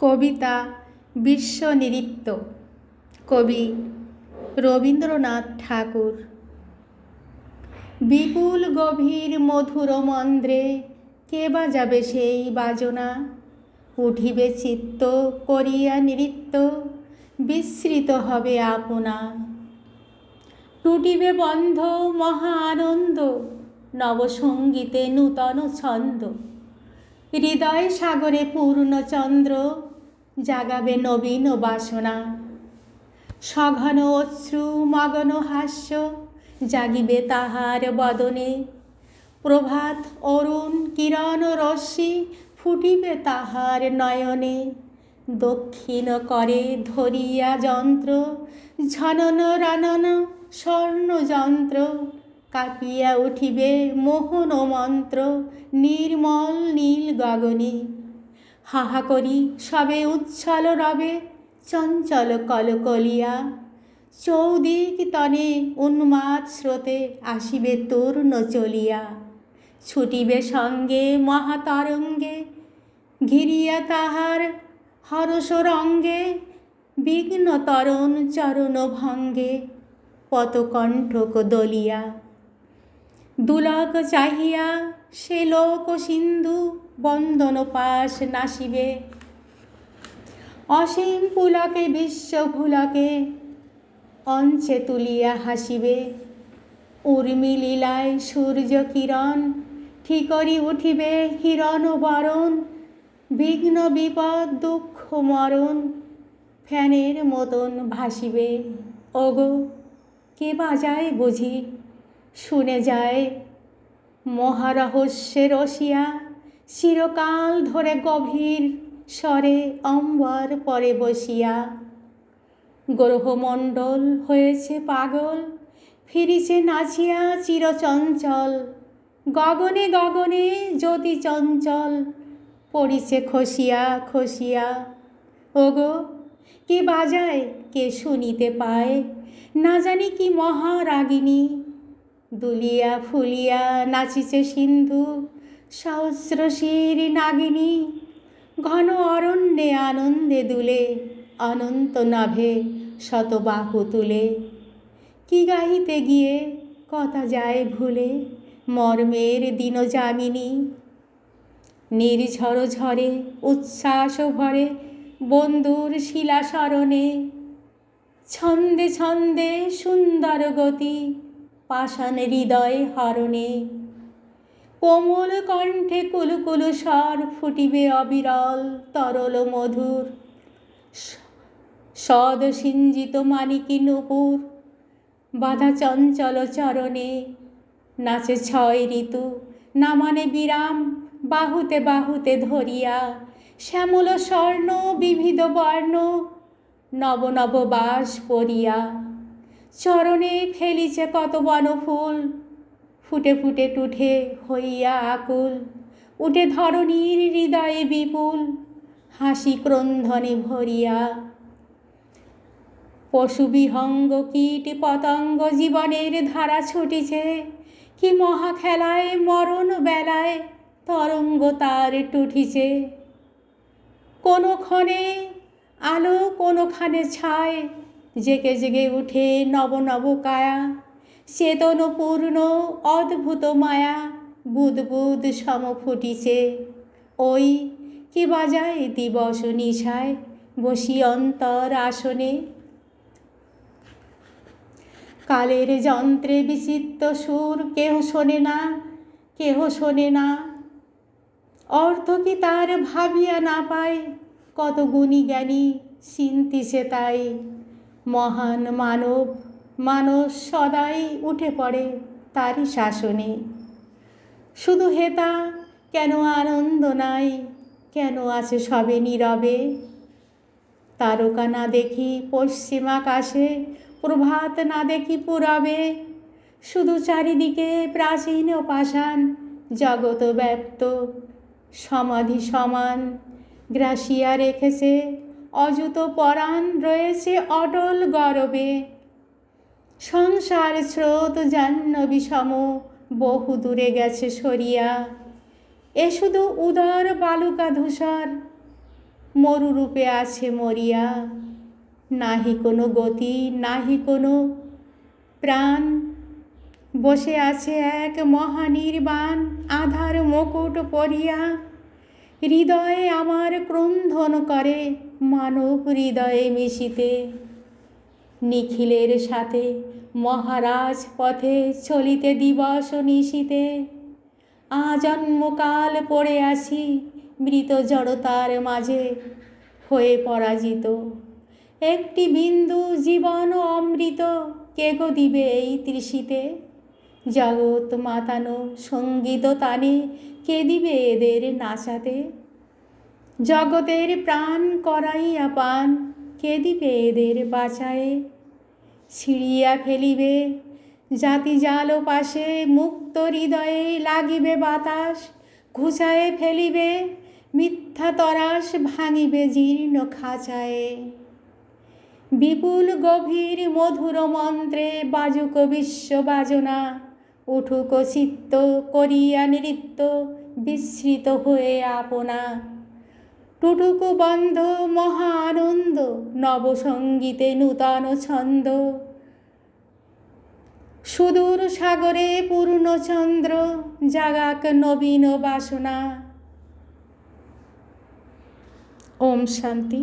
কবিতা বিশ্বনৃত্য কবি রবীন্দ্রনাথ ঠাকুর। বিপুল গভীর মধুর মন্দ্রে কে বাজাবে সেই বাজনা? উঠিবে চিত্ত করিয়া নৃত্য, বিস্মৃত হবে আপনা। টুটিবে বন্ধ মহা আনন্দ নবসঙ্গীতে নূতন ছন্দ। হৃদয় সাগরে পূর্ণচন্দ্র জাগাবে নবীন বাসনা। সঘন অশ্রু মগন হাস্য জাগিবে তাহার বদনে। প্রভাত অরুণ কিরণ রশ্মি ফুটিবে তাহার নয়নে। দক্ষিণ করে ধরিয়া যন্ত্র, ঝনন রানন স্বর্ণযন্ত্র, কাঁপিয়া উঠিবে মোহন মন্ত্র, নির্মল নীল গগনে। হাহা করি সবে উচ্ছল রবে, চঞ্চল কলকলিয়া। চৌদিক তনে উন্মাদ স্রোতে আসিবে তরুণ চলিয়া। ছুটিবে সঙ্গে মহাতরঙ্গে, ঘিরিয়া তাহার হরস রঙ্গে বিঘ্ন তরণ চরণ ভঙ্গে পতকণ্ঠক দলিয়া। দুলক চাহিয়া সে লোক সিন্ধু বন্দন পাশ নাসিবে। অসীম পুলকে, বিশ্ব ভুলকে অঞ্চে তুলিয়া হাসিবে। উর্মি লীলায় সূর্য কিরণ ঠিকরি উঠিবে হিরণ বরণ? বিঘ্ন, বিপদ, দুঃখ, মরণ ফ্যানের মতন ভাসিবে। ওগো, কে বাজায় বুঝি শুনে যায়, মহারহস্যে রসিয়া, চিরকাল ধরে গভীর স্বরে অম্বর পরে বসিয়া। গ্রহমণ্ডল হয়েছে পাগল, ফিরিছে নাচিয়া চিরচঞ্চল, গগনে গগনে জ্যোতি চঞ্চল, পড়িছে খসিয়া খসিয়া। ওগো, কে বাজায়, কে শুনিতে পায়, না জানি কি মহারাগিনী দুলিয়া ফুলিয়া নাচিছে সিন্ধু সহস্রশির নাগিনী, ঘন অরণ্যে আনন্দে দুলে, অনন্ত নাভে শতবাহু তুলে। কি গাহিতে গিয়ে কথা যায় ভুলে, মর্মের দিন যামিনী। নির্ঝর ঝরে, উচ্ছ্বাস ভরে বন্ধুর শিলা স্মরণে ছন্দে ছন্দে সুন্দর গতি পাষাণ হৃদয় হরণে। কোমল কণ্ঠে কুলুকুলু স্বর ফুটিবে অবিরল, তরল মধুর। সদ সিঞ্জিত মানিকি নুপুর, বাধা চঞ্চল চরণে। নাচে ছয় ঋতু না মানে বিরাম, বাহুতে বাহুতে ধরিয়া। শ্যামল স্বর্ণ, বিবিধ বর্ণ, নব নব বাস পরিয়া চরণে ফেলিছে কত বনফুল। ফুটে ফুটে টুঠে হইয়া আকুল, উঠে ধরণীর হৃদয়ে বিপুল, হাসি ক্রন্ধনে ভরিয়া। পশু বিহঙ্গ কীট পতঙ্গ জীবনের ধারা ছুটিছে, কি মহা খেলায় মরণ বেলায় তরঙ্গ তার টুটিছে। কোনোক্ষণে আলো কোনোখানে ছায় জেগে জেগে উঠে নব নব কায়া। চেতনপূর্ণ অদ্ভুত মায়া বুদ বুদ সম ফুটিছে। ওই কি বাজায় দিবস নিশায়, বসি অন্তর আসনে। কালের যন্ত্রে বিচিত্র সুর, কেহ শোনে না, কেহ শোনে না। অর্থ কি তার ভাবিয়া না পায়, কত গুণী জ্ঞানী চিন্তিছে তাই। মহান মানব, মানুষ সদাই উঠে পড়ে তারই শাসনে। শুধু হেতা কেন আনন্দ নাই? কেন আছে সবে নীরবে? তারকা না দেখি পশ্চিম আকাশে, প্রভাত না দেখি পুরবে। শুধু চারিদিকে প্রাচীন পাষাণ জগত ব্যপ্ত। সমাধি সমান, গ্রাসিয়া রেখেছে অযুত পরাণ রয়েছে অটল গরবে। সংসার স্রোত জাহ্নবী সম বহু দূরে গেছে সরিয়া। এ শুধু উদর বালুকা ধূসর, মরুরূপে আছে মরিয়া। নাহি কোনো গতি, নাহি কোনো প্রাণ, বসে আছে এক মহানির্বাণ, আধার মুকুট পরিয়া। হৃদয়ে আমার ক্রন্ধন করে। মানব হৃদয়ে মিশিতে, নিখিলের সাথে মহারাজ পথে চলিতে দিবস নিশিতে। আজন্মকাল পড়ে আছি মৃত জড়তার মাঝে, হয়ে পরাজিত। একটি বিন্দু জীবন অমৃত, কে গো দিবে এই তৃষিতে? জগৎ মাতানো সংগীত তানে, কে দিবে এদের নাচাতে? জগতের প্রাণ করাইয়া পান, কে দিবে এদের বাঁচায়ে ছিড়িয়া ফেলিবে, জাতি জাল পাশে মুক্ত হৃদয়ে লাগিবে বাতাস, ঘুচায়ে ফেলিবে, মিথ্যা তরাস ভাঙিবে জীর্ণ খাঁচায়ে। বিপুল গভীর মধুর মন্ত্রে বাজুক বিশ্ব বাজনা, উঠুক চিত্ত করিয়া নৃত্য বিস্মৃত হয়ে আপনা। টুটুকু বন্ধ মহা আনন্দ নবসঙ্গীতে নূতন ছন্দ। সুদূর সাগরে পূর্ণচন্দ্র জাগাক নবীন বাসনা। ওম শান্তি।